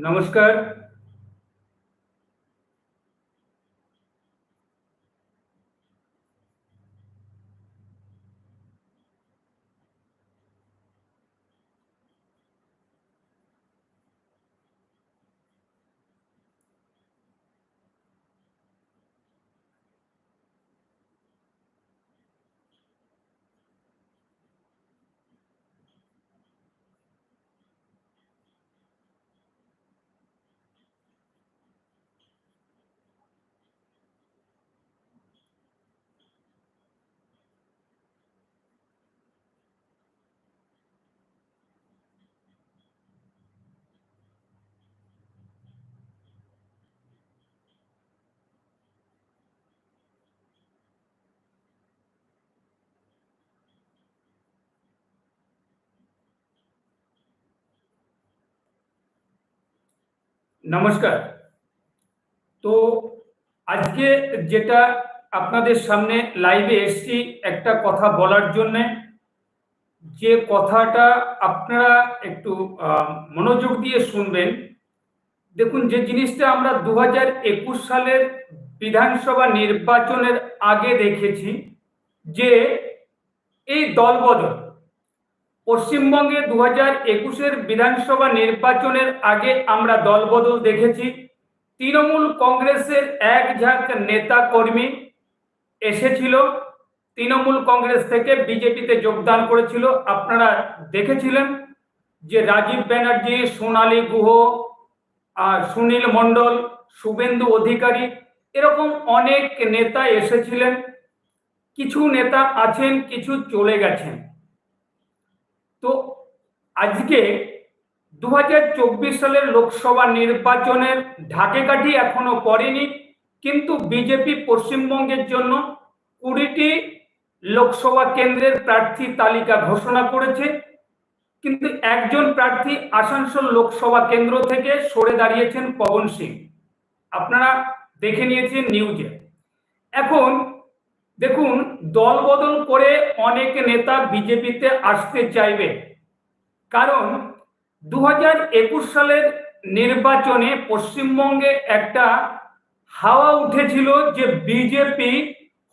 নমস্কার নমস্কার। তো আজকে যেটা আপনাদের সামনে লাইভে এসছি, একটা কথা বলার জন্য। যে কথাটা আপনারা একটু মনোযোগ দিয়ে শুনবেন। দেখুন, যে জিনিসটা আমরা দু হাজার একুশ সালের বিধানসভা নির্বাচনের আগে দেখেছি যে এই দলবদল পশ্চিমবঙ্গে দু হাজার একুশের বিধানসভা নির্বাচনের আগে আমরা দলবদল দেখেছি। তৃণমূল কংগ্রেসের এক ঝাঁক নেতা কর্মী এসেছিল। তৃণমূল কংগ্রেস থেকে বিজেপিতে যোগদান করেছিল। আপনারা দেখেছিলেন যে রাজীব ব্যানার্জি, সোনালী গুহ আর সুনীল মণ্ডল, শুভেন্দু অধিকারী এরকম অনেক নেতা এসেছিলেন। কিছু নেতা আছেন, কিছু চলে গেছেন। তো আজকে দু হাজার চব্বিশ সালের লোকসভা নির্বাচনের ঢাকে কাঠি এখনও পড়েনি, কিন্তু বিজেপি পশ্চিমবঙ্গের জন্য কুড়িটি লোকসভা কেন্দ্রের প্রার্থী তালিকা ঘোষণা করেছে। কিন্তু একজন প্রার্থী আসানসোল লোকসভা কেন্দ্র থেকে সরে দাঁড়িয়েছেন পবন সিং। আপনারা দেখে নিয়েছেন নিউজে। এখন দেখুন দল বদল করে অনেক নেতা বিজেপিতে আসতে চাইবে। কারণ দু একুশ সালের নির্বাচনে পশ্চিমবঙ্গে একটা হাওয়া উঠেছিল যে বিজেপি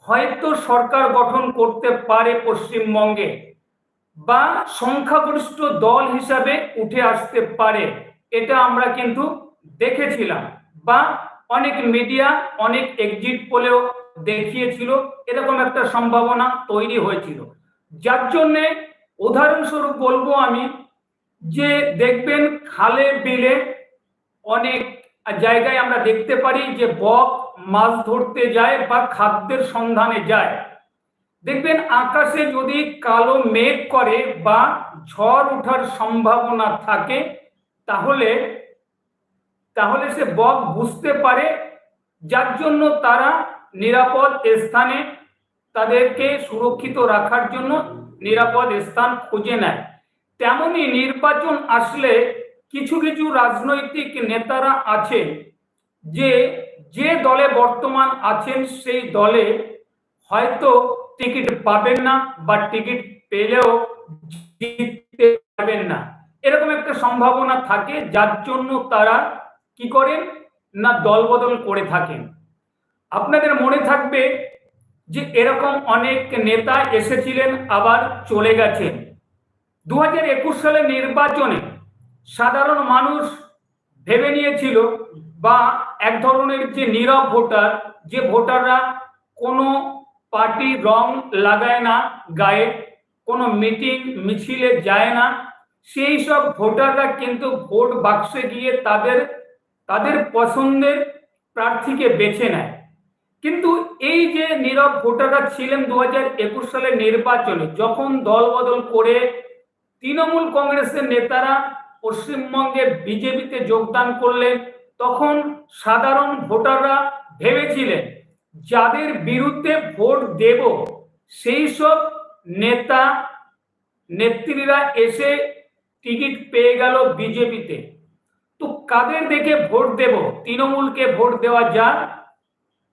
হয়তো সরকার গঠন করতে পারে পশ্চিমবঙ্গে বা সংখ্যাগরিষ্ঠ দল হিসাবে উঠে আসতে পারে, এটা আমরা কিন্তু দেখেছিলাম। বা অনেক মিডিয়া, অনেক এক্সিট পোলেও দেখিয়েছিল, এরকম একটা সম্ভাবনা তৈরি হয়েছিল। যার জন্যে উদাহরণস্বরূপ বলব আমি যে দেখবেন খালে বিলে অনেক জায়গায় আমরা দেখতে পারি যে বক মাছ ধরতে যায় বা খাদ্যের সন্ধানে যায়। দেখবেন আকাশে যদি কালো মেঘ করে বা ঝড় ওঠার সম্ভাবনা থাকে, তাহলে তাহলে সে বক বুঝতে পারে। যার জন্য তারা নিরাপদ স্থানে তাদেরকে সুরক্ষিত রাখার জন্য নিরাপদ স্থান খুঁজে নেয়। তেমনি নির্বাচন আসলে কিছু কিছু রাজনৈতিক নেতারা আছে যে যে দলে বর্তমান আছেন সেই দলে হয়তো টিকিট পাবেন না বা টিকিট পেলেও জিততে পারবেন না। এরকম একটা সম্ভাবনা থাকে, যার জন্য তারা কি করেন না দলবদল করে থাকেন। আপনাদের মনে থাকবে যে এরকম অনেক নেতা এসেছিলেন, আবার চলে গেছেন। দু হাজার একুশ সালের নির্বাচনে সাধারণ মানুষ ভেবে নিয়েছিল বা এক ধরনের যে নীরব ভোটার, যে ভোটাররা কোনো পার্টি রং লাগায় না গায়ে, কোনো মিটিং মিছিলে যায় না, সেই সব ভোটাররা কিন্তু ভোট বাক্সে গিয়ে তাদের তাদের পছন্দের প্রার্থীকে বেছে নেয়। কিন্তু এই যে নীরব ভোটাররা ছিলেন দু হাজার একুশ সালের নির্বাচনে, যখন দল বদল করে তৃণমূল কংগ্রেসের নেতারা পশ্চিমবঙ্গে বিজেপিতে যোগদান করলেন, তখন সাধারণ ভোটাররা ভেবেছিলেন, যাদের বিরুদ্ধে ভোট দেব, সেই সব নেতা নেত্রীরা এসে টিকিট পেয়ে গেল বিজেপিতে। তো কাদের দেখে ভোট দেব? তৃণমূলকে ভোট দেওয়া যা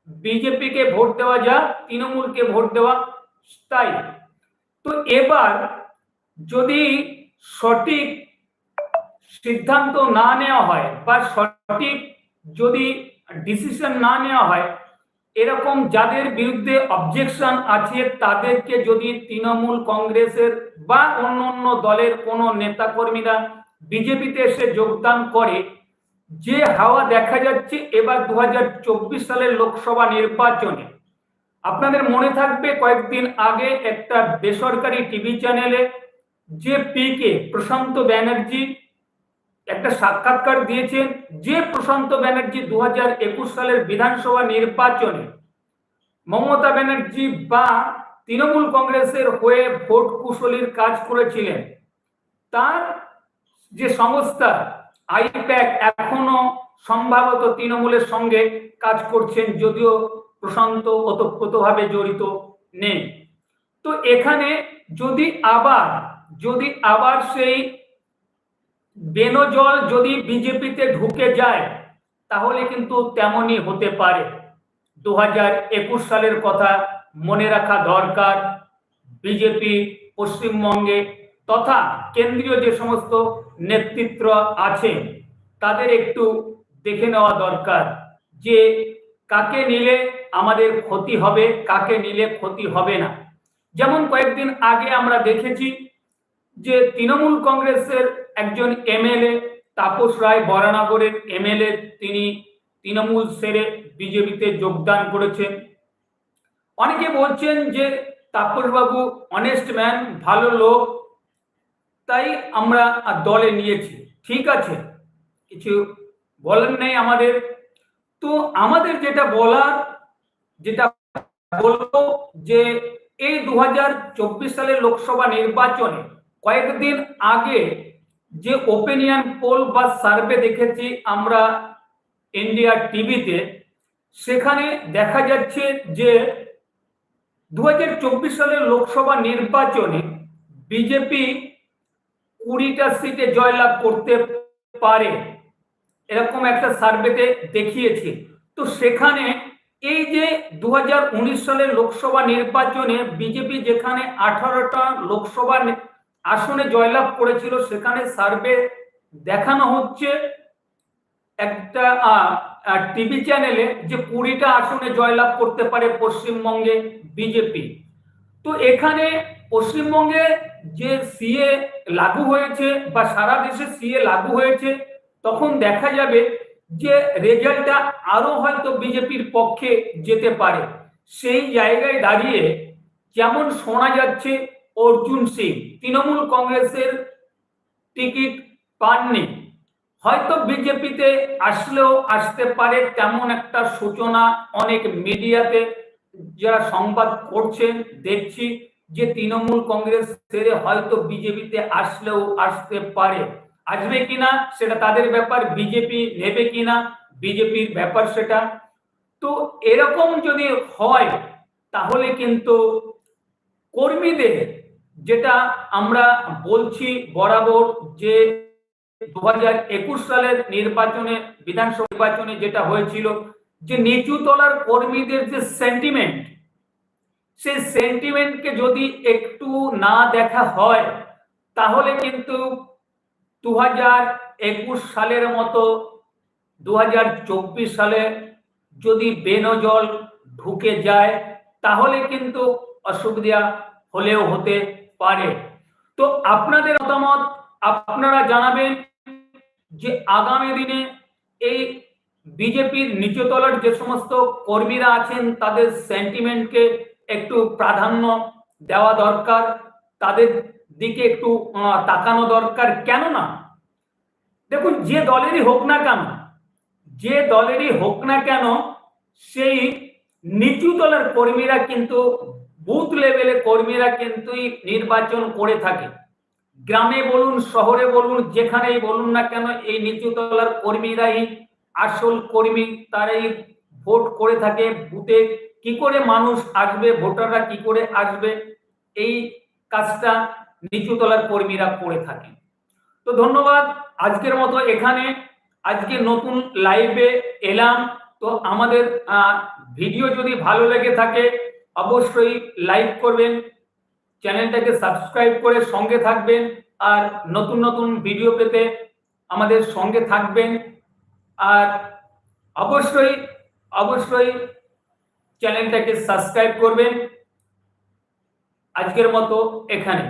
বিজেপিকে ভোট দেওয়া যা তৃণমূলকে ভোট দেওয়া, তাই। তো এবার যদি সঠিক সিদ্ধান্ত না নেওয়া হয় বা সঠিক যদি ডিসিশন না নেওয়া হয়, এরকম যাদের বিরুদ্ধে অবজেকশন আছে, তাদেরকে যদি তৃণমূল কংগ্রেসের বা অন্য অন্য দলের কোনো নেতাকর্মীরা বিজেপিতে এসে যোগদান করে যে হাওয়া দেখা যাচ্ছে এবার দুহাজার চব্বিশ সালের লোকসভা নির্বাচনে। আপনাদের মনে থাকবে কয়েকদিন আগে একটা বেসরকারি টিভি চ্যানেলে যে পিকে প্রশান্ত ব্যানার্জি একটা সাক্ষাৎকার দিয়েছেন। যে প্রশান্ত ব্যানার্জি দু হাজার একুশ সালের বিধানসভা নির্বাচনে মমতা ব্যানার্জি বা তৃণমূল কংগ্রেসের হয়ে ভোট কুশলীর কাজ করেছিলেন। তার যে সংস্থা আইপ্যাক এখনও সম্ভবত তৃণমূলের সঙ্গে কাজ করছেন যদিও প্রশান্ত ওতপ্রোতভাবে জড়িত নেই। তো এখানে যদি আবার যদি আবার সেই বেনজল যদি বিজেপিতে ঢুকে যায়, তাহলে কিন্তু তেমনই হতে পারে। দু একুশ সালের কথা মনে রাখা দরকার। বিজেপি পশ্চিমবঙ্গে তথা কেন্দ্রীয় যে সমস্ত নেতৃত্ব আছে, তাদের একটু দেখে নেওয়া দরকার যে কাকে নিলে আমাদের ক্ষতি হবে, কাকে নিলে ক্ষতি হবে না। যেমন কয়েকদিন আগে আমরা দেখেছি যে তৃণমূল কংগ্রেসের একজন এমএলএ, তাপস রায় বরানগরের এমএলএ, তিনি তৃণমূল সেরে বিজেপিতে যোগদান করেছেন। অনেকে বলছেন যে তাপসবাবু অনেস্ট ম্যান ভালো লোক তাই আমরা আর দলে নিয়েছি। ঠিক আছে? কিছু বলেন নেই আমাদের। তো আমাদের যেটা বলার, যেটা বলব যে এই দু সালের লোকসভা নির্বাচনে কয়েকদিন আগে যে ওপিনিয়ন পোল বা সার্ভে দেখেছি আমরা ইন্ডিয়া টিভিতে সেখানে দেখা যাচ্ছে যে দু হাজার চব্বিশ সালের লোকসভা নির্বাচনে বিজেপি কুড়িটা সিটে জয়লাভ করতে পারে। এরকম একটা সার্ভেতে দেখিয়েছে। তো সেখানে এই যে দু হাজার উনিশ সালের লোকসভা নির্বাচনে বিজেপি যেখানে আঠারোটা লোকসভা আসনে জয়লাভ করেছিল, সেখানে সার্ভে দেখানো হচ্ছে একটা টিভি চ্যানেলে যে কুড়িটা আসনে জয়লাভ করতে পারে পশ্চিমবঙ্গে বিজেপি। তো এখানে পশ্চিমবঙ্গে যে সিএ লাগু হয়েছে বা সারা দেশে সিএ লাগু হয়েছে, তখন দেখা যাবে যে রেজাল্টটা আরও হয়তো বিজেপির পক্ষে যেতে পারে। সেই জায়গায় দাঁড়িয়ে যেমন শোনা যাচ্ছে, অর্জুন সিং, তৃণমূল কংগ্রেসের টিকিট পাননি। হয়তো বিজেপিতে আসলেও আসতে পারে তেমন একটা সূচনা অনেক মিডিয়াতে, যারা সংবাদ করছেন, দেখছি। যে তৃণমূল কংগ্রেস ছেড়ে হয়তো বিজেপিতে আসলেও আসতে পারে। আসবে কিনা সেটা তাদের ব্যাপার, বিজেপি নেবে কিনা, বিজেপির ব্যাপার সেটা। তো এরকম যদি হয়, তাহলে কিন্তু কর্মীদের যেটা আমরা বলছি বরাবর যে দু হাজার একুশ সালের নির্বাচনে, বিধানসভা নির্বাচনে যেটা হয়েছিল, যে নিচু তলার কর্মীদের যে সেন্টিমেন্ট সেই সেন্টিমেন্টকে যদি একটু না দেখা হয়, তাহলে কিন্তু দু একুশ সালের মতো দু হাজার চব্বিশ সালে যদি বেনজল ঢুকে যায়, তাহলে কিন্তু অসুবিধা হলেও হতে পারে। তো আপনাদের মতামত আপনারা জানাবেন যে আগামী দিনে এই বিজেপির নিচতলার যে সমস্ত কর্মীরা আছেন, তাদের সেন্টিমেন্টকে একটু প্রাধান্য দেওয়া দরকার, তাদের দিকে একটু তাকানো দরকার কেন না দেখুন, যে দলেরই হোক না কেন, যে দলেরই হোক না কেন, সেই নিচু দলের কর্মীরা কিন্তু, বুথ লেভেলে কর্মীরা কিন্তু নির্বাচন করে থাকে। গ্রামে বলুন, শহরে বলুন, যেখানেই বলুন না কেন, এই নিচু তলার কর্মীরাই আসল কর্মী, তারাই ভোট করে থাকে, বুথে কি করে মানুষ আসবে? ভোটাররা কি করে আসবে? এই কাজটা নিচু তলার কর্মীরা করে থাকে। তো ধন্যবাদ আজকের মতো এখানে। আজকে নতুন লাইভে এলাম। তো আমাদের ভিডিও যদি ভালো লেগে থাকে, অবশ্যই লাইক করবেন। চ্যানেলটাকে সাবস্ক্রাইব করে সঙ্গে থাকবেন। আর নতুন নতুন ভিডিও পেতে আমাদের সঙ্গে থাকবেন। আর অবশ্যই অবশ্যই চ্যানেলটাকে সাবস্ক্রাইব করবেন। আজকের মতো এখানে।